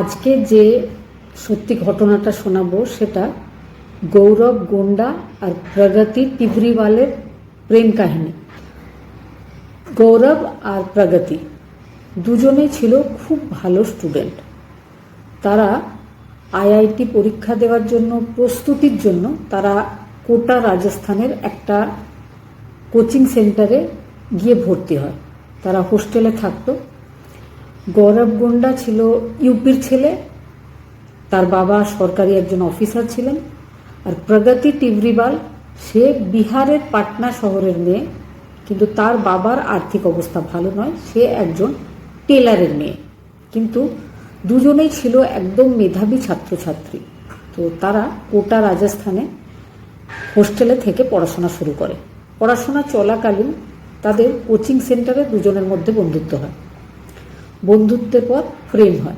আজকে যে সত্যি ঘটনাটা শোনাবো সেটা গৌরব গোন্ডা আর প্রগতি তিবরিওয়ালের প্রেম কাহিনী। গৌরব আর প্রগতি দুজনেই ছিল খুব ভালো স্টুডেন্ট তারা আইআইটি পরীক্ষা দেওয়ার জন্য, প্রস্তুতির জন্য তারা কোটা রাজস্থানের একটা কোচিং সেন্টারে গিয়ে ভর্তি হয়। তারা হোস্টেলে থাকতো। গৌরব গোন্ডা ছিল ইউপির ছেলে। তার বাবা সরকারি একজন অফিসার ছিলেন। আর প্রগতি টিভরিবাল সে বিহারের পাটনা শহরের মেয়ে। কিন্তু তার বাবার আর্থিক অবস্থা ভালো নয়, সে একজন টেলারের মেয়ে। কিন্তু দুজনেই ছিল একদম মেধাবী ছাত্রছাত্রী। তো তারা কোটা রাজস্থানে হোস্টেলে থেকে পড়াশোনা শুরু করে। পড়াশোনা চলাকালীন তাদের কোচিং সেন্টারে দুজনের মধ্যে বন্ধুত্ব হয়। বন্ধুত্বের পর প্রেম হয়।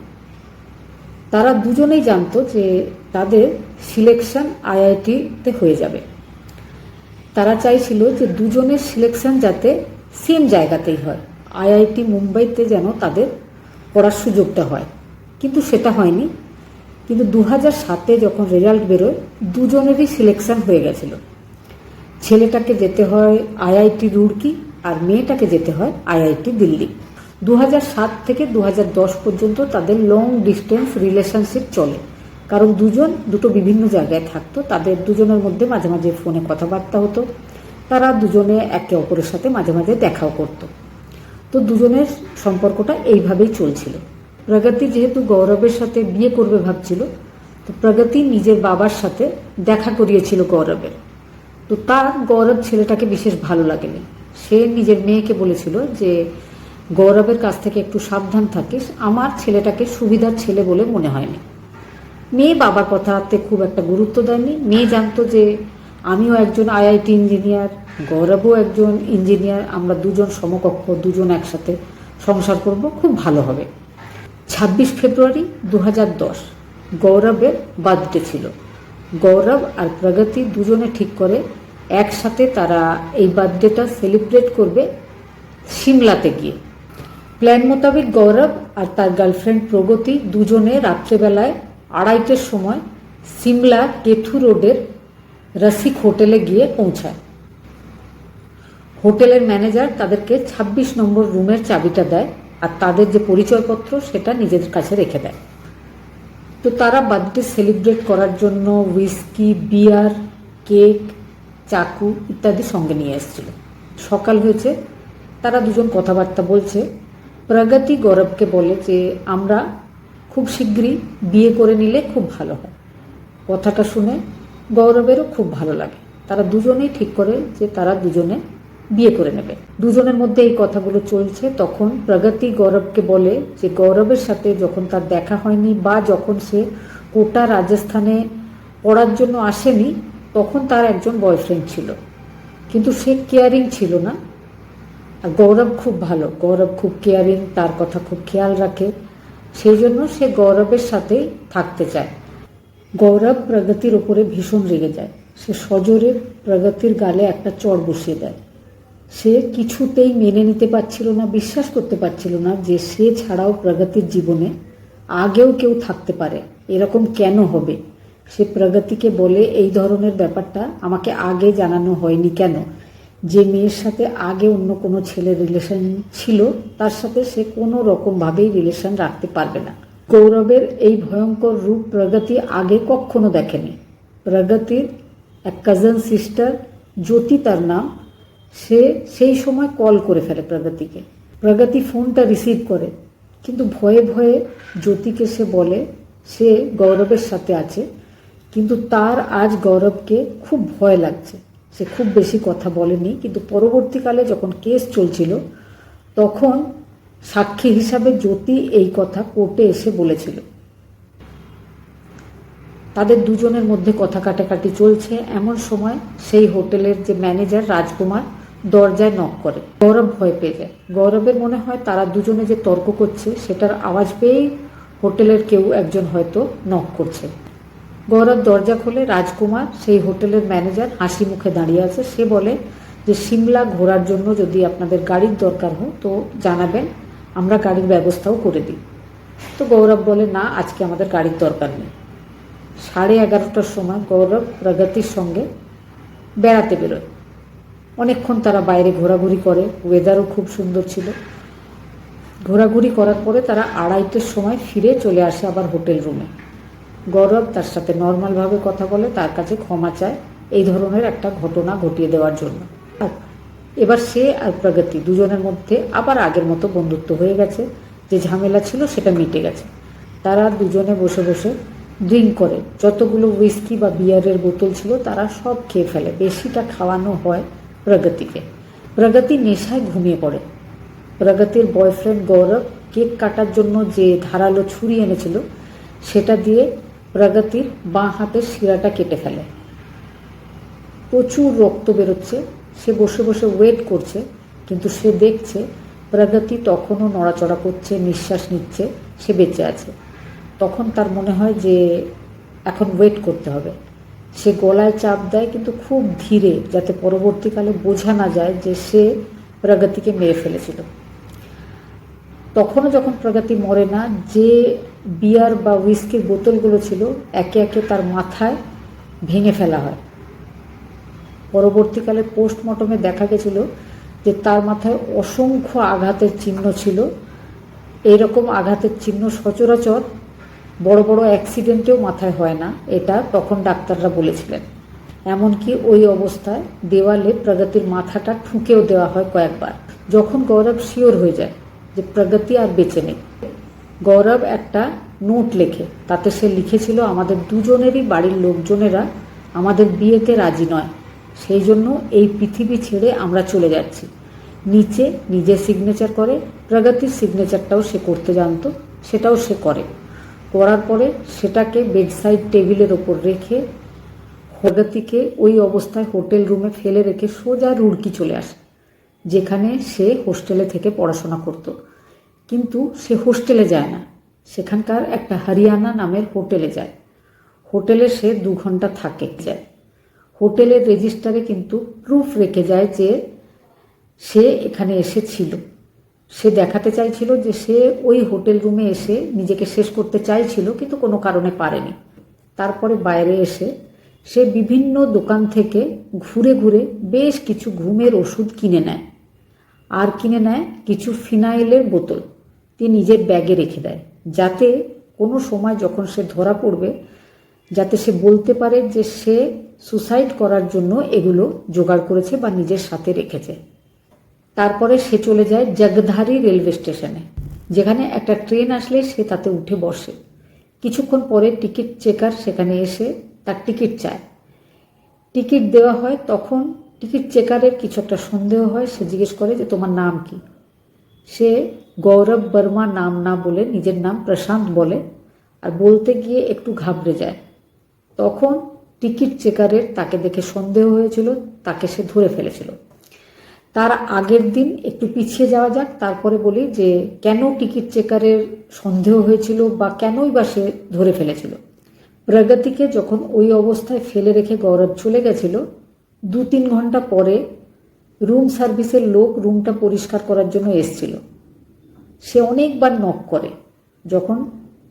তারা দুজনেই জানতো যে তাদের সিলেকশন আইআইটিতে হয়ে যাবে। তারা চাইছিল যে দুজনের সিলেকশন যাতে সেম জায়গাতেই হয়। আইআইটি মুম্বাইতে যেন তাদের পড়ার সুযোগটা হয়। কিন্তু সেটা হয়নি। কিন্তু দু হাজার সাতে যখন রেজাল্ট বেরোয়, দুজনেরই সিলেকশন হয়ে গেছিল। ছেলেটাকে যেতে হয় আইআইটি রুড়কি আর মেয়েটাকে যেতে হয় আইআইটি দিল্লি। দু থেকে দু হাজার দশ পর্যন্ত তাদের লং ডিস্টেন্স রিলেশনশিপ চলে। কারণ দুজন দুটো বিভিন্ন জায়গায় থাকতো, তাদের দুজনের মধ্যে মাঝে মাঝে ফোনে কথাবার্তা হতো, তারা দুজনে একে অপরের সাথে মাঝে মাঝে দেখাও করতো। তো দুজনের সম্পর্কটা এইভাবেই চলছিল। প্রগতি যেহেতু গৌরবের সাথে বিয়ে করবে ভাবছিল, তো প্রগতি নিজের বাবার সাথে দেখা করিয়েছিল গৌরবের। তো তার গৌরব ছেলেটাকে বিশেষ ভালো লাগেনি। সে নিজের মেয়েকে বলেছিল যে গৌরবের কাছ থেকে একটু সাবধান থাকিস। আমার ছেলেটাকে সুবিধার ছেলে বলে মনে হয়নি। মেয়ে বাবার কথাতে খুব একটা গুরুত্ব দেয়নি। মেয়ে জানতো যে আমিও একজন আইআইটি ইঞ্জিনিয়ার, গৌরবও একজন ইঞ্জিনিয়ার। আমরা দুজন সমকক্ষ, দুজন একসাথে সংসার করব, খুব ভালো হবে। ছাব্বিশ ফেব্রুয়ারি দু দশ, গৌরবের বার্থডে ছিল। গৌরব আর প্রগতি দুজনে ঠিক করে একসাথে তারা এই বার্থডেটা সেলিব্রেট করবে সিমলাতে গিয়ে। প্ল্যান মোতাবেক গৌরব আর তার গার্লফ্রেন্ড প্রগতি দুজনে রাত্রেবেলায় আড়াইটের সময় সিমলা কেথু রোডের রসিক হোটেলে গিয়ে পৌঁছায়। হোটেলের ম্যানেজার তাদেরকে ২৬ নম্বর রুমের চাবিটা দেয় আর তাদের যে পরিচয়পত্র সেটা নিজেদের কাছে রেখে দেয়। তো তারা বার্থডে সেলিব্রেট করার জন্য উইস্কি বিয়ার, কেক, চাকু ইত্যাদি সঙ্গে নিয়ে এসেছিল। সকাল হয়েছে, তারা দুজন কথাবার্তা বলছে প্রগতি গৌরবকে বলে যে, আমরা খুব শীঘ্রই বিয়ে করে নিলে খুব ভালো হয়। কথাটা শুনে গৌরবেরও খুব ভালো লাগে। তারা দুজনেই ঠিক করে যে, তারা দুজনে বিয়ে করে নেবে। দুজনের মধ্যে এই কথাগুলো চলছে। তখন প্রগতি গৌরবকে বলে যে, গৌরবের সাথে যখন তার দেখা হয়নি বা যখন সে কোটা রাজস্থানে পড়ার জন্য আসেনি, তখন তার একজন বয়ফ্রেন্ড ছিল। কিন্তু সে কেয়ারিং ছিল না। আর গৌরব খুব ভালো, গৌরব খুব কেয়ারিং তার কথা খুব খেয়াল রাখে। সেই জন্য সে গৌরবের সাথেই থাকতে চায়। গৌরব প্রগতির ওপরে ভীষণ রেগে যায়। সে সজোরে প্রগতির গালে একটা চড় বসিয়ে দেয়। সে কিছুতেই মেনে নিতে পারছিল না, বিশ্বাস করতে পারছিল না যে সে ছাড়াও প্রগতির জীবনে আগেও কেউ থাকতে পারে। এরকম কেন হবে? সে প্রগতিকে বলে, এই ধরনের ব্যাপারটা আমাকে আগে জানানো হয়নি কেন? যে মেয়ের সাথে আগে অন্য কোনো ছেলের রিলেশন ছিল, তার সাথে সে কোনো রকমভাবেই রিলেশন রাখতে পারবে না। গৌরবের এই ভয়ঙ্কর রূপ প্রগতি আগে কখনো দেখেনি। প্রগতির এক কাজন সিস্টার জ্যোতি তার নাম, সে সেই সময় কল করে ফেলে প্রগতিকে। প্রগতি ফোনটা রিসিভ করে, কিন্তু ভয়ে ভয়ে জ্যোতিকে সে বলে, সে গৌরবের সাথে আছে, কিন্তু তার আজ গৌরবকে খুব ভয় লাগছে। সে খুব বেশি কথা বলেনি, কিন্তু পরবর্তীকালে যখন কেস চলছিল, তখন সাক্ষী হিসাবে জ্যোতি এই কথা কোর্টে এসে বলেছিল। তাদের দুজনের মধ্যে কথা কাটাকাটি চলছে। এমন সময় সেই হোটেলের যে ম্যানেজার রাজকুমার দরজায় নক করে। গৌরব ভয় পেয়ে যায়। গৌরবের মনে হয় তারা দুজনে যে তর্ক করছে, সেটার আওয়াজ পেয়েই হোটেলের কেউ একজন হয়তো নক করছে। গৌরব দরজা খোলে রাজকুমার, সেই হোটেলের ম্যানেজার হাসি মুখে দাঁড়িয়ে আছে। সে বলে যে সিমলা ঘোরার জন্য যদি আপনাদের গাড়ির দরকার হয়, তো জানাবেন, আমরা গাড়ির ব্যবস্থাও করে দিই। তো গৌরব বলে, না, আজকে আমাদের গাড়ির দরকার নেই। সাড়ে এগারোটার সময় গৌরব প্রগতির সঙ্গে বেড়াতে বেরোয়। অনেকক্ষণ তারা বাইরে ঘোরাঘুরি করে। ওয়েদারও খুব সুন্দর ছিল। ঘোরাঘুরি করার পরে তারা আড়াইটের সময় ফিরে চলে আসে আবার হোটেল রুমে। গৌরব তার সাথে নর্মালভাবে কথা বলে, তার কাছে ক্ষমা চায়। এই ধরনের একটা ঘটনা ঘটিয়ে দেওয়ার জন্য। এবার সে আর প্রগতি, দুজনের মধ্যে আবার আগের মতো বন্ধুত্ব হয়ে গেছে। যে ঝামেলা ছিল সেটা মিটে গেছে। তারা দুজনে বসে বসে ড্রিঙ্ক করে। যতগুলো উইস্কি বা বিয়ারের বোতল ছিল, তারা সব খেয়ে ফেলে। বেশিটা খাওয়ানো হয় প্রগতিকে। প্রগতি নেশায় ঘুমিয়ে পড়ে। প্রগতির বয়ফ্রেন্ড গৌরব কেক কাটার জন্য যে ধারালো ছুরি এনেছিল, সেটা দিয়ে প্রগতির বাঁ হাতের শিরাটা কেটে ফেলে। প্রচুর রক্ত বেরোচ্ছে, সে বসে বসে ওয়েট করছে, কিন্তু সে দেখছে প্রগতি তখনও নড়াচড়া করছে, নিঃশ্বাস নিচ্ছে, সে বেঁচে আছে। তখন তার মনে হয় যে এখন ওয়েট করতে হবে। সে গলায় চাপ দেয়, কিন্তু খুব ধীরে, যাতে পরবর্তীকালে বোঝা না যায় যে সে প্রগতিকে মেরে ফেলেছিল। তখনও যখন প্রগতি মরে না, যে বিয়ার বা উইস্কির বোতলগুলো ছিল, একে একে তার মাথায় ভেঙে ফেলা হয়। পরবর্তীকালে পোস্টমর্টমে দেখা গেছিল যে তার মাথায় অসংখ্য আঘাতের চিহ্ন ছিল। এইরকম আঘাতের চিহ্ন সচরাচর বড় বড় অ্যাক্সিডেন্টেও মাথায় হয় না, এটা তখন ডাক্তাররা বলেছিলেন। এমনকি ওই অবস্থায় দেওয়ালে প্রগতির মাথাটা ঠুকেও দেওয়া হয় কয়েকবার, যখন গৌরব শিওর হয়ে যায় যে প্রগতি আর বেঁচে নেই। গৌরব একটা নোট লেখে। তাতে সে লিখেছিল, আমাদের দুজনেরই বাড়ির লোকজনেরা আমাদের বিয়েতে রাজি নয়। সেই জন্য এই পৃথিবী ছেড়ে আমরা চলে যাচ্ছি। নিচে নিজে সিগনেচার করে, প্রগতির সিগনেচারটাও সে করতে জানতো, সেটাও সে করে। করার পরে সেটাকে বেডসাইড টেবিলের ওপর রেখে প্রগতিকে ওই অবস্থায় হোটেল রুমে ফেলে রেখে সোজা রুড়কি চলে আসে, যেখানে সে হোস্টেলে থেকে পড়াশোনা করত। কিন্তু সে হোস্টেলে যায় না। সেখানকার একটা হরিয়ানা নামের হোটেলে যায়। হোটেলে সে দু ঘণ্টা থাকে যায়। হোটেলের রেজিস্টারে কিন্তু প্রুফ রেখে যায় যে সে এখানে এসেছিল। সে দেখাতে চাইছিল যে সে ওই হোটেল রুমে এসে নিজেকে শেষ করতে চাইছিল, কিন্তু কোনো কারণে পারেনি। তারপরে বাইরে এসে সে বিভিন্ন দোকান থেকে ঘুরে ঘুরে বেশ কিছু ঘুমের ওষুধ কিনে নেয়। আর কিনে নেয় কিছু ফিনাইলের বোতল। তিনি নিজের ব্যাগে রেখে দেয়। যাতে কোনো সময় যখন সে ধরা পড়বে, যাতে সে বলতে পারে যে সে সুসাইড করার জন্য এগুলো জোগাড় করেছে বা নিজের সাথে রেখেছে। তারপরে সে চলে যায় জগধারি রেলওয়ে স্টেশনে যেখানে একটা ট্রেন আসলে সে তাতে উঠে বসে। কিছুক্ষণ পরে টিকিট চেকার সেখানে এসে তার টিকিট চায়। টিকিট দেওয়া হয়, তখন টিকিট চেকারের কিছু একটা সন্দেহ হয়, সে জিজ্ঞেস করে যে তোমার নাম কি? সে গৌরব বর্মা নাম না বলে নিজের নাম প্রশান্ত বলে আর বলতে গিয়ে একটু ঘাবড়ে যায়। তখন টিকিট চেকারের তাকে দেখে সন্দেহ হয়েছিল, তাকে সে ধরে ফেলেছিল। তার আগের দিন একটু পিছিয়ে যাওয়া যাক, তারপরে বলি যে কেন টিকিট চেকারের সন্দেহ হয়েছিল বা কেনই বা সে ধরে ফেলেছিল? প্রগতিকে যখন ওই অবস্থায় ফেলে রেখে গৌরব চলে গেছিল দু তিন ঘণ্টা পরে রুম সার্ভিসের লোক রুমটা পরিষ্কার করার জন্য এসছিল। সে অনেকবার নক করে। যখন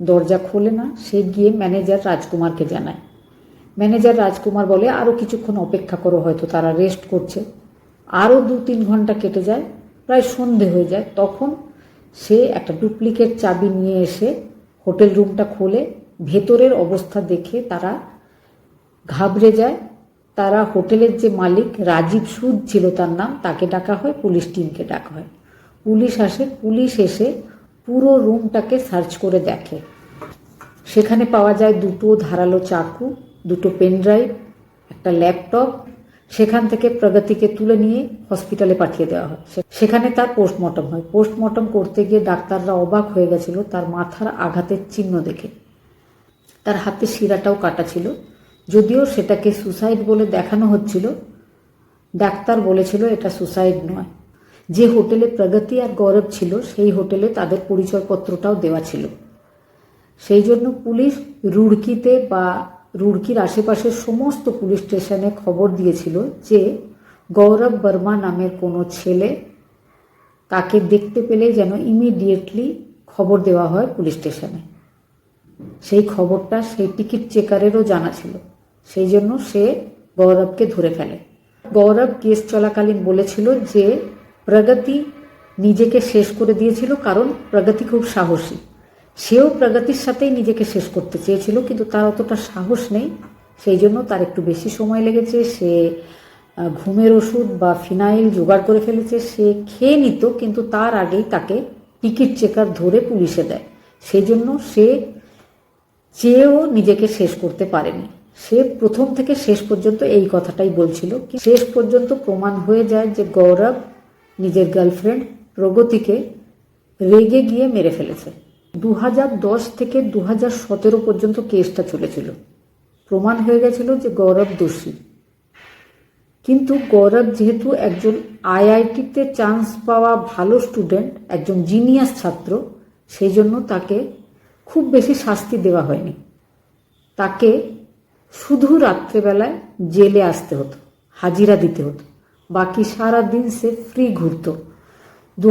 দরজা খোলে না, সে গিয়ে ম্যানেজার রাজকুমারকে জানায়। ম্যানেজার রাজকুমার বলে আরও কিছুক্ষণ অপেক্ষা করো, হয়তো তারা রেস্ট করছে। আরও দু তিন ঘণ্টা কেটে যায়, প্রায় সন্ধে হয়ে যায়। তখন সে একটা ডুপ্লিকেট চাবি নিয়ে এসে হোটেল রুমটা খোলে। ভেতরের অবস্থা দেখে তারা ঘাবড়ে যায়। তারা হোটেলের যে মালিক, রাজীব সুদ ছিল তার নাম, তাকে ডাকা হয়, পুলিশ টিমকে ডাকা হয়। পুলিশ আসে, পুলিশ এসে পুরো রুমটাকে সার্চ করে দেখে। সেখানে পাওয়া যায় দুটো ধারালো চাকু, দুটো পেনড্রাইভ একটা ল্যাপটপ। সেখান থেকে প্রগতিকে তুলে নিয়ে হসপিটালে পাঠিয়ে দেওয়া হয়। সেখানে তার পোস্টমর্টম হয়। পোস্টমর্টম করতে গিয়ে ডাক্তাররা অবাক হয়ে গেছিল তার মাথার আঘাতের চিহ্ন দেখে। তার হাতে শিরাটাও কাটা ছিল। যদিও সেটাকে সুসাইড বলে দেখানো হচ্ছিল, ডাক্তার বলেছিল এটা সুসাইড নয়। যে হোটেলে প্রগতি আর গৌরব ছিল, সেই হোটেলে তাদের পরিচয়পত্রটাও দেওয়া ছিল। সেই জন্য পুলিশ রুড়কিতে বা রুড়কির আশেপাশের সমস্ত পুলিশ স্টেশনে খবর দিয়েছিল যে গৌরব বর্মা নামের কোনো ছেলে তাকে দেখতে পেলে যেন ইমিডিয়েটলি খবর দেওয়া হয় পুলিশ স্টেশনে। সেই খবরটা সেই টিকিট চেকারেরও জানা ছিল। সেই জন্য সে গৌরবকে ধরে ফেলে। গৌরব কেস চলাকালীন বলেছিল যে প্রগতি নিজেকে শেষ করে দিয়েছিল, কারণ প্রগতি খুব সাহসী। সেও প্রগতির সাথেই নিজেকে শেষ করতে চেয়েছিল, কিন্তু তার অতটা সাহস নেই। সেই জন্য তার একটু বেশি সময় লেগেছে, সে ঘুমের ওষুধ বা ফিনাইল জোগাড় করে ফেলেছে, সে খেয়ে নিত, কিন্তু তার আগেই তাকে টিকিট চেকার ধরে পুলিশে দেয়। সেই জন্য সে চেয়েও নিজেকে শেষ করতে পারেনি। সে প্রথম থেকে শেষ পর্যন্ত এই কথাটাই বলছিল। শেষ পর্যন্ত প্রমাণ হয়ে যায় যে গৌরব নিজের গার্লফ্রেন্ড প্রগতিকে রেগে গিয়ে মেরে ফেলেছে। দু থেকে দু পর্যন্ত কেসটা চলেছিল। প্রমাণ হয়ে গেছিল যে গৌরব দোষী। কিন্তু গৌরব যেহেতু একজন আইআইটিতে চান্স পাওয়া ভালো স্টুডেন্ট একজন জিনিয়াস ছাত্র, সেই জন্য তাকে খুব বেশি শাস্তি দেওয়া হয়নি। তাকে শুধু রাত্রেবেলায় জেলে আসতে হতো, হাজিরা দিতে হতো। বাকি সারা দিন সে ফ্রি ঘুরতো। দু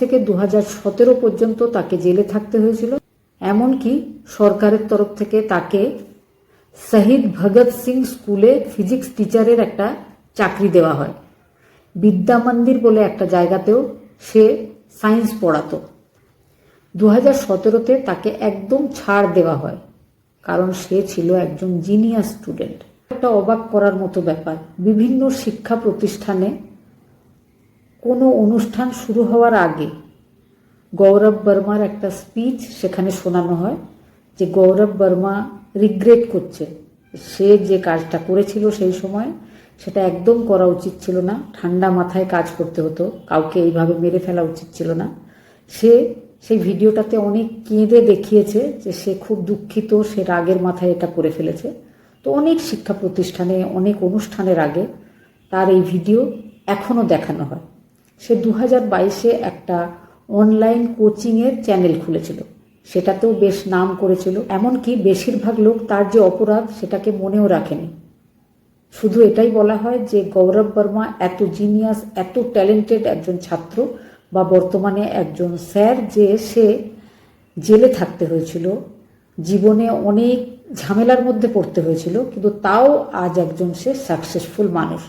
থেকে দু পর্যন্ত তাকে জেলে থাকতে হয়েছিল। এমনকি সরকারের তরফ থেকে তাকে শহীদ ভগৎ সিং স্কুলে ফিজিক্স টিচারের একটা চাকরি দেওয়া হয়। বিদ্যা মন্দির বলে একটা জায়গাতেও সে সায়েন্স পড়াতো। দু হাজার সতেরোতে তাকে একদম ছাড় দেওয়া হয়, কারণ সে ছিল একজন জিনিয়াস স্টুডেন্ট একটা অবাক করার মতো ব্যাপার। বিভিন্ন শিক্ষা প্রতিষ্ঠানে কোনো অনুষ্ঠান শুরু হওয়ার আগে গৌরব বর্মার একটা স্পিচ সেখানে শোনানো হয় যে গৌরব বর্মা রিগ্রেট করছে। সে যে কাজটা করেছিল সেই সময় সেটা একদম করা উচিত ছিল না। ঠান্ডা মাথায় কাজ করতে হতো। কাউকে এইভাবে মেরে ফেলা উচিত ছিল না। সে সেই ভিডিওটাতে অনেক কেঁদে দেখিয়েছে যে সে খুব দুঃখিত, সে রাগের মাথায় এটা করে ফেলেছে। তো অনেক শিক্ষা প্রতিষ্ঠানে, অনেক অনুষ্ঠানের আগে তার এই ভিডিও এখনও দেখানো হয়। সে দু হাজার বাইশে একটা অনলাইন কোচিংয়ের চ্যানেল খুলেছিল। সেটাতেও বেশ নাম করেছিল। এমনকি বেশিরভাগ লোক তার যে অপরাধ, সেটাকে মনেও রাখেনি। শুধু এটাই বলা হয় যে গৌরব বর্মা এত জিনিয়াস এত ট্যালেন্টেড একজন ছাত্র বা বর্তমানে একজন স্যার যে সে জেলে থাকতে হয়েছিল। জীবনে অনেক ঝামেলার মধ্যে পড়তে হয়েছিল, কিন্তু তাও আজ একজন সে সাকসেসফুল মানুষ।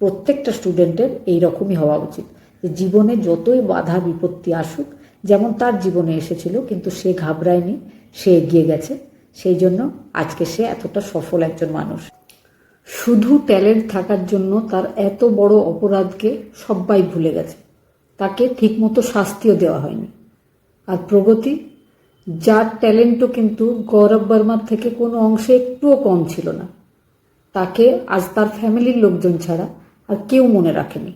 প্রত্যেকটা স্টুডেন্টের এই রকমই হওয়া উচিত যে জীবনে যতই বাধা বিপত্তি আসুক, যেমন তার জীবনে এসেছিল, কিন্তু সে ঘাবড়ায়নি, সে এগিয়ে গেছে। সেই জন্য আজকে সে এতটা সফল একজন মানুষ। শুধু ট্যালেন্ট থাকার জন্য তার এত বড় অপরাধকে সবাই ভুলে গেছে। তাকে ঠিকমতো শাস্তিও দেওয়া হয়নি। আর প্রগতি যার ট্যালেন্টও কিন্তু গৌরব বর্মার থেকে কোনো অংশে একটুও কম ছিল না। তাকে আজ তার ফ্যামিলির লোকজন ছাড়া আর কেউ মনে রাখেনি।